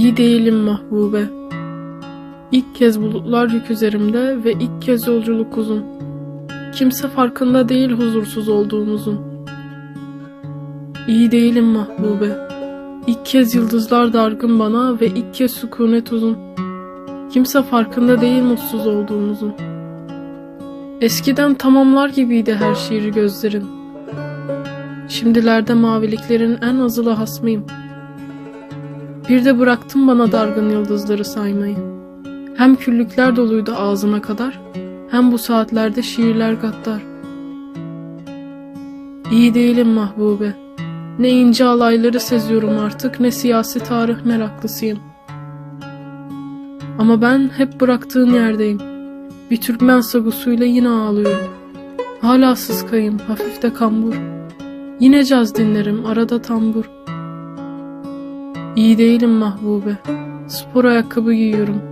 İyi değilim mahbube. İlk kez bulutlar yük üzerimde ve ilk kez yolculuk uzun. Kimse farkında değil huzursuz olduğumuzun. İyi değilim mahbube. İlk kez yıldızlar dargın bana ve ilk kez sükunet uzun. Kimse farkında değil mutsuz olduğumuzun. Eskiden tamamlar gibiydi her şiir gözlerin. Şimdilerde maviliklerin en azılı hasmıyım. Bir de bıraktın bana dargın yıldızları saymayı. Hem küllükler doluydu ağzıma kadar, hem bu saatlerde şiirler gaddar. İyi değilim mahbube. Ne ince alayları seziyorum artık, ne siyasi tarih meraklısıyım. Ama ben hep bıraktığın yerdeyim. Bir Türkmen sagusuyla yine ağlıyorum. Hala sıskayım, hafif de kambur. Yine caz dinlerim, arada tambur. İyi değilim mahbube. Spor ayakkabı giyiyorum.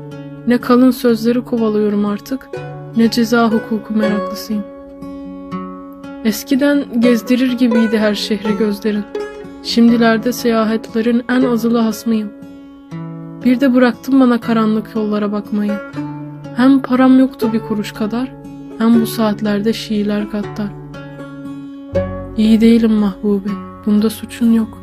Ne kalın sözleri kovalıyorum artık, ne ceza hukuku meraklısıyım. Eskiden gezdirir gibiydi her şehri gözlerin. Şimdilerde seyahatlerin en azılı hasmıyım. Bir de bıraktın bana karanlık yollara bakmayı. Hem param yoktu bir kuruş kadar, hem bu saatlerde şiirler gattar. İyi değilim mahbube, bunda suçun yok.